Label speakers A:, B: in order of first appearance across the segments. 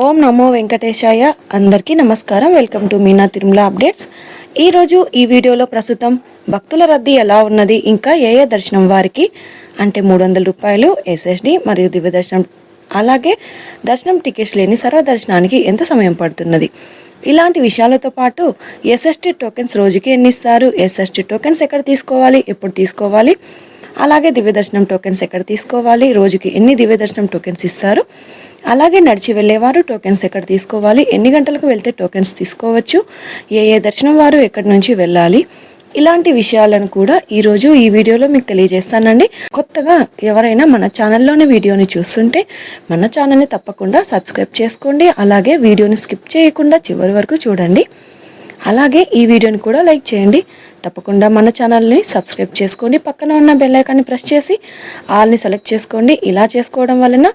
A: ఓం నమో వెంకటేశాయ. అందరికీ నమస్కారం. Welcome to Meena Tirumala updates. ఈరోజు ఈ వీడియోలో ప్రస్తుతం భక్తుల రద్దీ ఎలా ఉన్నది ఇంకా ఏ ఏ దర్శనం వారికి అంటే మూడు వందల రూపాయలు ఎస్ఎస్డి మరియు దివ్య దర్శనం అలాగే దర్శనం టికెట్స్ లేని సర్వదర్శనానికి ఎంత సమయం పడుతున్నది? ఇలాంటి విషయాలతో పాటు ఎస్ఎస్టీ టోకెన్స్ రోజుకి ఎన్ని ఇస్తారు ఎస్ఎస్టీ టోకెన్స్ ఎక్కడ తీసుకోవాలి? ఎప్పుడు తీసుకోవాలి? అలాగే దివ్య దర్శనం టోకెన్స్ ఎక్కడ తీసుకోవాలి? రోజుకి ఎన్ని దివ్య దర్శనం టోకెన్స్ ఇస్తారు? అలాగే నడిచి వెళ్ళేవారు టోకెన్స్ ఎక్కడ తీసుకోవాలి ఎన్ని గంటలకు వెళ్తే టోకెన్స్ తీసుకోవచ్చు ఏ ఏ దర్శనం వారు ఎక్కడి నుంచి వెళ్ళాలి ఇలాంటి విషయాలను కూడా ఈరోజు ఈ వీడియోలో మీకు తెలియజేస్తానండి. కొత్తగా ఎవరైనా మన ఛానల్లోని వీడియోని చూస్తుంటే మన ఛానల్ని తప్పకుండా సబ్స్క్రైబ్ చేసుకోండి అలాగే వీడియోని స్కిప్ చేయకుండా చివరి వరకు చూడండి. అలాగే ఈ వీడియోని కూడా లైక్ చేయండి. తప్పకుండా మన ఛానల్ని సబ్స్క్రైబ్ చేసుకోండి పక్కన ఉన్న బెల్లైకాన్ని ప్రెస్ చేసి ఆల్ని సెలెక్ట్ చేసుకోండి. ఇలా చేసుకోవడం వలన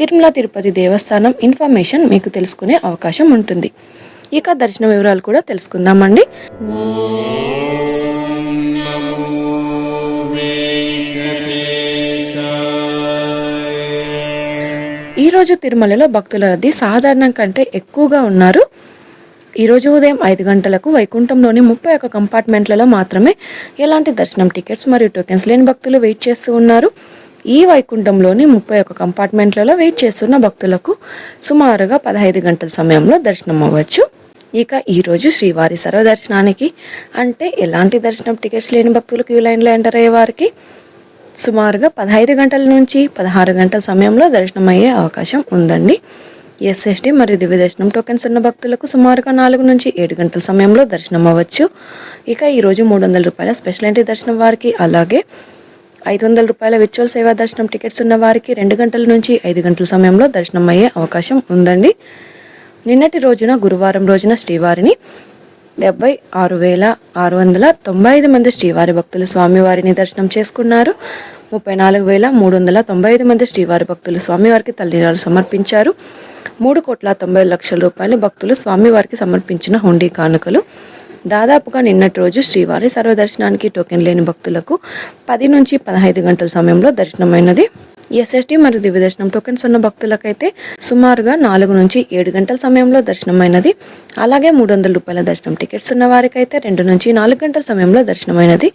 A: తిరుమల తిరుపతి దేవస్థానం ఇన్ఫర్మేషన్ మీకు తెలుసుకునే అవకాశం ఉంటుంది. ఇక దర్శన వివరాలు కూడా తెలుసుకుందామండి. ఈరోజు తిరుమలలో భక్తుల రద్దీ సాధారణం కంటే ఎక్కువగా ఉన్నారు. ఈరోజు ఉదయం ఐదు గంటలకు వైకుంఠంలోని ముప్పై ఒక్క కంపార్ట్మెంట్లలో మాత్రమే ఎలాంటి దర్శనం టికెట్స్ మరియు టోకెన్స్ లేని భక్తులు వెయిట్ చేస్తూ ఉన్నారు. ఈ వైకుంఠంలోని ముప్పై ఒక్క కంపార్ట్మెంట్లలో వెయిట్ చేస్తున్న భక్తులకు సుమారుగా పదహైదు గంటల సమయంలో దర్శనం అవ్వచ్చు. ఇక ఈరోజు శ్రీవారి సర్వదర్శనానికి అంటే ఎలాంటి దర్శనం టికెట్స్ లేని భక్తులు క్యూ లైన్లో ఎంటర్ అయ్యే వారికి సుమారుగా పదహైదు గంటల నుంచి పదహారు గంటల సమయంలో దర్శనం అయ్యే అవకాశం ఉందండి. ఎస్ఎస్డి మరియు దివ్య దర్శనం టోకెన్స్ ఉన్న భక్తులకు సుమారుగా నాలుగు నుంచి ఏడు గంటల సమయంలో దర్శనం అవ్వచ్చు ఇక ఈరోజు మూడు వందల రూపాయల స్పెషల్ ఎంట్రీ దర్శనం వారికి అలాగే ఐదు వందల రూపాయల విర్చువల్ సేవా దర్శనం టికెట్స్ ఉన్న వారికి రెండు గంటల నుంచి ఐదు గంటల సమయంలో దర్శనం అయ్యే అవకాశం ఉందండి. నిన్నటి రోజున గురువారం రోజున శ్రీవారిని డెబ్బై ఆరు వేల ఆరు వందల తొంభై ఐదు మంది శ్రీవారి భక్తులు స్వామివారిని దర్శనం చేసుకున్నారు. ముప్పై నాలుగు వేల మూడు వందల తొంభై ఐదు మంది శ్రీవారి భక్తులు స్వామివారికి తల్లిదారులు సమర్పించారు. మూడు కోట్ల తొంభై లక్షల రూపాయలు భక్తులు స్వామివారికి సమర్పించిన హుండీ కానుకలు. దాదాపుగా నిన్నటి రోజు శ్రీవారి సర్వదర్శనానికి టోకెన్ లేని భక్తులకు పది నుంచి పదహైదు గంటల సమయంలో దర్శనమైనది. ఎస్ఎస్టీ మరియు దివ్య దర్శనం టోకెన్స్ ఉన్న భక్తులకైతే సుమారుగా నాలుగు నుంచి ఏడు గంటల సమయంలో దర్శనమైనది. అలాగే మూడు వందల రూపాయల దర్శనం టికెట్స్ ఉన్న వారికైతే రెండు నుంచి నాలుగు గంటల సమయంలో దర్శనమైనది.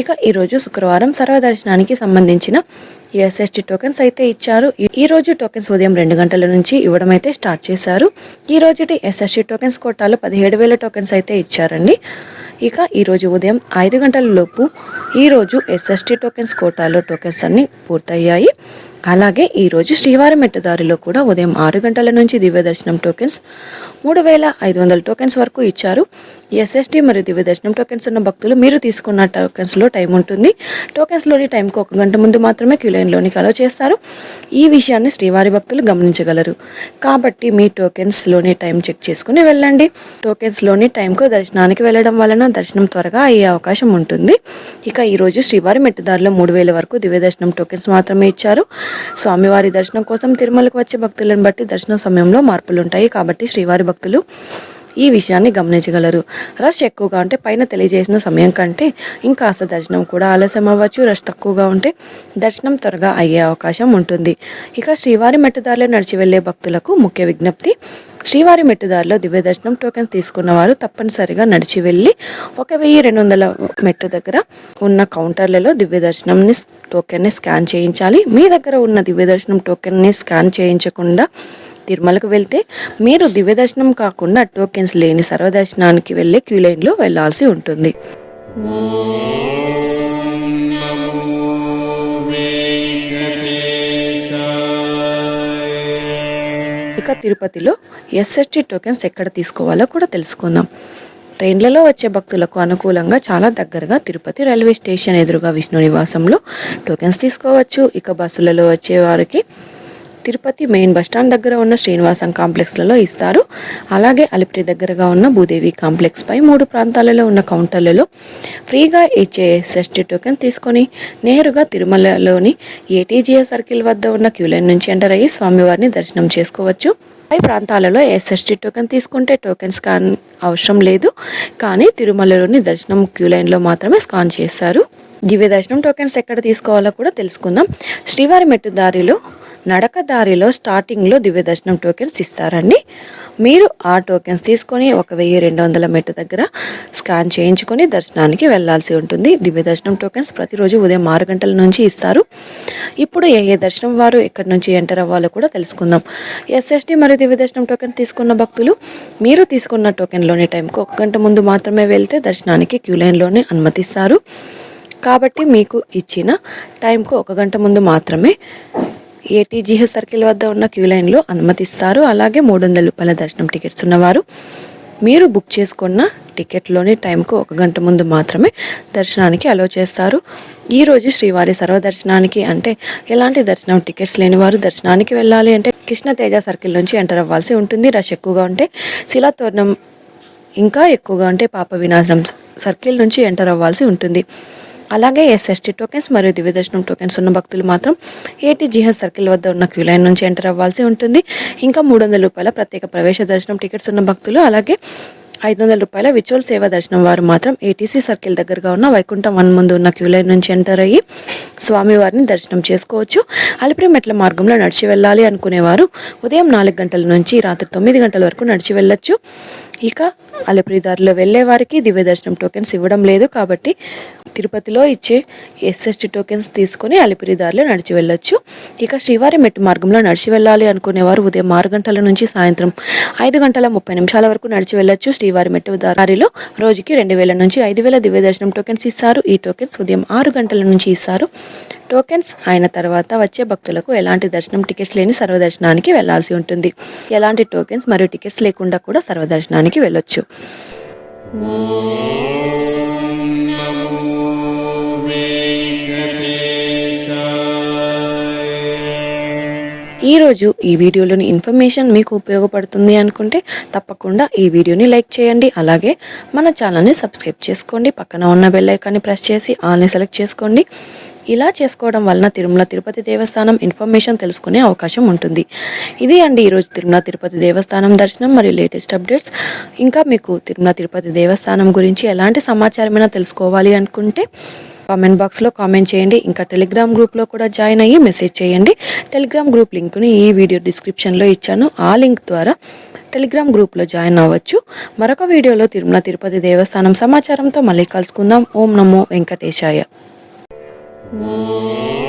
A: ఇక ఈరోజు శుక్రవారం సర్వదర్శనానికి సంబంధించిన ఎస్ఎస్టీ టోకెన్స్ అయితే ఇచ్చారు. ఈ- రోజు టోకెన్స్ ఉదయం రెండు గంటల నుంచి ఇవ్వడం అయితే స్టార్ట్ చేశారు. ఈ రోజుటి ఎస్ఎస్టీ టోకెన్స్ కోటాలో పదిహేడు వేల టోకెన్స్ అయితే ఇచ్చారండి. ఇక ఈరోజు ఉదయం ఐదు గంటల లోపు ఈరోజు ఎస్ఎస్టీ టోకెన్స్ కోటాలో టోకెన్స్ అన్ని పూర్తయ్యాయి. అలాగే ఈరోజు శ్రీవారి మెట్టదారిలో కూడా ఉదయం ఆరు గంటల నుంచి దివ్య దర్శనం టోకెన్స్ మూడు వేల ఐదు వందల టోకెన్స్ వరకు ఇచ్చారు. ఎస్ఎస్టీ మరియు దివ్య దర్శనం టోకెన్స్ ఉన్న భక్తులు మీరు తీసుకున్న టోకెన్స్లో టైం ఉంటుంది. టోకెన్స్లోని టైంకు ఒక గంట ముందు మాత్రమే క్యూ లైన్లోనికి అలో చేస్తారు. ఈ విషయాన్ని శ్రీవారి భక్తులు గమనించగలరు. కాబట్టి మీ టోకెన్స్లోని టైం చెక్ చేసుకుని వెళ్ళండి. టోకెన్స్లోని టైంకు దర్శనానికి వెళ్ళడం వలన దర్శనం త్వరగా అయ్యే అవకాశం ఉంటుంది. ఇక ఈరోజు శ్రీవారి మెట్టుదారిలో మూడు వేల వరకు దివ్య దర్శనం టోకెన్స్ మాత్రమే ఇచ్చారు. స్వామివారి దర్శనం కోసం తిరుమలకు వచ్చే భక్తులను బట్టి దర్శనం సమయంలో మార్పులు ఉంటాయి కాబట్టి శ్రీవారి భక్తులు ఈ విషయాన్ని గమనించగలరు. రష్ ఎక్కువగా ఉంటే పైన తెలియజేసిన సమయం కంటే ఇంకాస్త దర్శనం కూడా ఆలస్యం అవ్వచ్చు. రష్ తక్కువగా ఉంటే దర్శనం త్వరగా అయ్యే అవకాశం ఉంటుంది. ఇక శ్రీవారి మెట్టుదారిలో నడిచి వెళ్ళే భక్తులకు ముఖ్య విజ్ఞప్తి శ్రీవారి మెట్టుదారిలో దివ్య దర్శనం టోకెన్ తీసుకున్న వారు తప్పనిసరిగా నడిచి వెళ్ళి ఒక వెయ్యి రెండు వందల మెట్టు దగ్గర ఉన్న కౌంటర్లలో దివ్య దర్శనంని టోకెన్ని స్కాన్ చేయించాలి. మీ దగ్గర ఉన్న దివ్య దర్శనం టోకెన్ని స్కాన్ చేయించకుండా తిరుమలకు వెళ్తే మీరు దివ్య దర్శనం కాకుండా టోకెన్స్ లేని సర్వదర్శనానికి వెళ్ళే క్యూ లైన్లో వెళ్ళాల్సి ఉంటుంది. ఇక తిరుపతిలో ఎస్ఎస్టీ టోకెన్స్ ఎక్కడ తీసుకోవాలో కూడా తెలుసుకుందాం. ట్రైన్లలో వచ్చే భక్తులకు అనుకూలంగా చాలా దగ్గరగా తిరుపతి రైల్వే స్టేషన్ ఎదురుగా విష్ణు నివాసంలో టోకెన్స్ తీసుకోవచ్చు. ఇక బస్సులలో వచ్చే వారికి తిరుపతి మెయిన్ బస్టాండ్ దగ్గర ఉన్న శ్రీనివాసం కాంప్లెక్స్లలో ఇస్తారు. అలాగే అలిపిరి దగ్గరగా ఉన్న భూదేవి కాంప్లెక్స్ పై మూడు ప్రాంతాలలో ఉన్న కౌంటర్లలో ఫ్రీగా ఇచ్చే ఎస్ఎస్టీ టోకెన్ తీసుకొని నేరుగా తిరుమలలోని ఏటీజీఏ సర్కిల్ వద్ద ఉన్న క్యూ లైన్ నుంచి ఎంటర్ అయ్యి స్వామివారిని దర్శనం చేసుకోవచ్చు. పై ప్రాంతాలలో ఎస్ఎస్టీ టోకెన్ తీసుకుంటే టోకెన్ స్కాన్ అవసరం లేదు. కానీ తిరుమలలోని దర్శనం క్యూ లైన్లో మాత్రమే స్కాన్ చేస్తారు దివ్య దర్శనం టోకెన్స్ ఎక్కడ తీసుకోవాలో కూడా తెలుసుకుందాం. శ్రీవారి మెట్టు దారిలో నడక దారిలో స్టార్టింగ్లో దివ్యదర్శనం టోకెన్స్ ఇస్తారండి. మీరు ఆ టోకెన్స్ తీసుకొని ఒక వెయ్యి రెండు వందల మెట్టు దగ్గర స్కాన్ చేయించుకొని దర్శనానికి వెళ్ళాల్సి ఉంటుంది. దివ్యదర్శనం టోకెన్స్ ప్రతిరోజు ఉదయం ఆరు గంటల నుంచి ఇస్తారు. ఇప్పుడు ఏ ఏ దర్శనం వారు ఎక్కడి నుంచి ఎంటర్ అవ్వాలో కూడా తెలుసుకుందాం. ఎస్ఎస్డి మరియు దివ్యదర్శనం టోకెన్ తీసుకున్న భక్తులు మీరు తీసుకున్న టోకెన్లోని టైంకు ఒక గంట ముందు మాత్రమే వెళ్తే దర్శనానికి క్యూ లైన్లోనే అనుమతిస్తారు. కాబట్టి మీకు ఇచ్చిన టైంకు ఒక గంట ముందు మాత్రమే ఏటీజీహెచ్ సర్కిల్ వద్ద ఉన్న క్యూ లైన్లో అనుమతిస్తారు. అలాగే మూడు వందల రూపాయల దర్శనం టికెట్స్ ఉన్నవారు. మీరు బుక్ చేసుకున్న టికెట్లోని టైంకు ఒక గంట ముందు మాత్రమే దర్శనానికి అలో చేస్తారు. ఈరోజు శ్రీవారి సర్వదర్శనానికి అంటే ఎలాంటి దర్శనం టికెట్స్ లేని వారు దర్శనానికి వెళ్ళాలి అంటే కృష్ణ తేజ సర్కిల్ నుంచి ఎంటర్ అవ్వాల్సి ఉంటుంది. రష్ ఎక్కువగా ఉంటే శిలాతోరణం ఇంకా ఎక్కువగా ఉంటే పాప వినాశనం సర్కిల్ నుంచి ఎంటర్ అవ్వాల్సి ఉంటుంది. అలాగే ఎస్ఎస్టీ టోకెన్స్ మరియు దివ్యదర్శనం టోకెన్స్ ఉన్న భక్తులు మాత్రం ఏటీజీహెచ్ సర్కిల్ వద్ద ఉన్న క్యూ లైన్ నుంచి ఎంటర్ అవ్వాల్సి ఉంటుంది. ఇంకా మూడు వందల రూపాయల ప్రత్యేక ప్రవేశ దర్శనం టికెట్స్ ఉన్న భక్తులు అలాగే ఐదు వందల రూపాయల విచువల్ సేవ దర్శనం వారు మాత్రం ఏటీసీ సర్కిల్ దగ్గరగా ఉన్న వైకుంఠం వన్ ముందు ఉన్న క్యూ లైన్ నుంచి ఎంటర్ అయ్యి స్వామివారిని దర్శనం చేసుకోవచ్చు. అలిపిరి మెట్ల మార్గంలో నడిచి వెళ్ళాలి అనుకునేవారు ఉదయం నాలుగు గంటల నుంచి రాత్రి తొమ్మిది గంటల వరకు నడిచి వెళ్ళొచ్చు. ఇక అలిపిరి దారిలో వెళ్ళే వారికి దివ్య దర్శనం టోకెన్స్ ఇవ్వడం లేదు కాబట్టి తిరుపతిలో ఇచ్చే ఎస్ఎస్టీ టోకెన్స్ తీసుకొని అలిపిరి దారిలో నడిచి వెళ్ళొచ్చు. ఇక శ్రీవారి మెట్టు మార్గంలో నడిచి వెళ్ళాలి అనుకునేవారు ఉదయం ఆరు గంటల నుంచి సాయంత్రం ఐదు గంటల ముప్పై నిమిషాల వరకు నడిచి వెళ్ళొచ్చు. శ్రీవారి మెట్టు దారిలో రోజుకి రెండు వేల నుంచి ఐదు వేల దివ్య దర్శనం టోకెన్స్ ఇస్తారు. ఈ టోకెన్స్ ఉదయం ఆరు గంటల నుంచి ఇస్తారు. టోకెన్స్ అయిన తర్వాత వచ్చే భక్తులకు ఎలాంటి దర్శనం టికెట్స్ లేని సర్వదర్శనానికి వెళ్ళాల్సి ఉంటుంది. ఎలాంటి టోకెన్స్ మరియు టికెట్స్ లేకుండా కూడా సర్వదర్శనానికి వెళ్ళొచ్చు. ఈరోజు ఈ వీడియోలోని ఇన్ఫర్మేషన్ మీకు ఉపయోగపడుతుంది అనుకుంటే తప్పకుండా ఈ వీడియోని లైక్ చేయండి. అలాగే మన ఛానల్ని సబ్స్క్రైబ్ చేసుకోండి. పక్కన ఉన్న బెల్ ఐకాన్ని ప్రెస్ చేసి ఆల్ని సెలెక్ట్ చేసుకోండి. ఇలా చేసుకోవడం వలన తిరుమల తిరుపతి దేవస్థానం ఇన్ఫర్మేషన్ తెలుసుకునే అవకాశం ఉంటుంది. ఇది అండి ఈరోజు తిరుమల తిరుపతి దేవస్థానం దర్శనం మరియు లేటెస్ట్ అప్డేట్స్. ఇంకా మీకు తిరుమల తిరుపతి దేవస్థానం గురించి ఎలాంటి సమాచారమైనా తెలుసుకోవాలి అనుకుంటే కామెంట్ బాక్స్లో కామెంట్ చేయండి. ఇంకా టెలిగ్రామ్ గ్రూప్లో కూడా జాయిన్ అయ్యి మెసేజ్ చేయండి. టెలిగ్రామ్ గ్రూప్ లింక్ని ఈ వీడియో డిస్క్రిప్షన్లో ఇచ్చాను. ఆ లింక్ ద్వారా టెలిగ్రామ్ గ్రూప్లో జాయిన్ అవ్వచ్చు. మరొక వీడియోలో తిరుమల తిరుపతి దేవస్థానం సమాచారంతో మళ్ళీ కలుసుకుందాం. ఓం నమో వెంకటేశాయ.
B: 我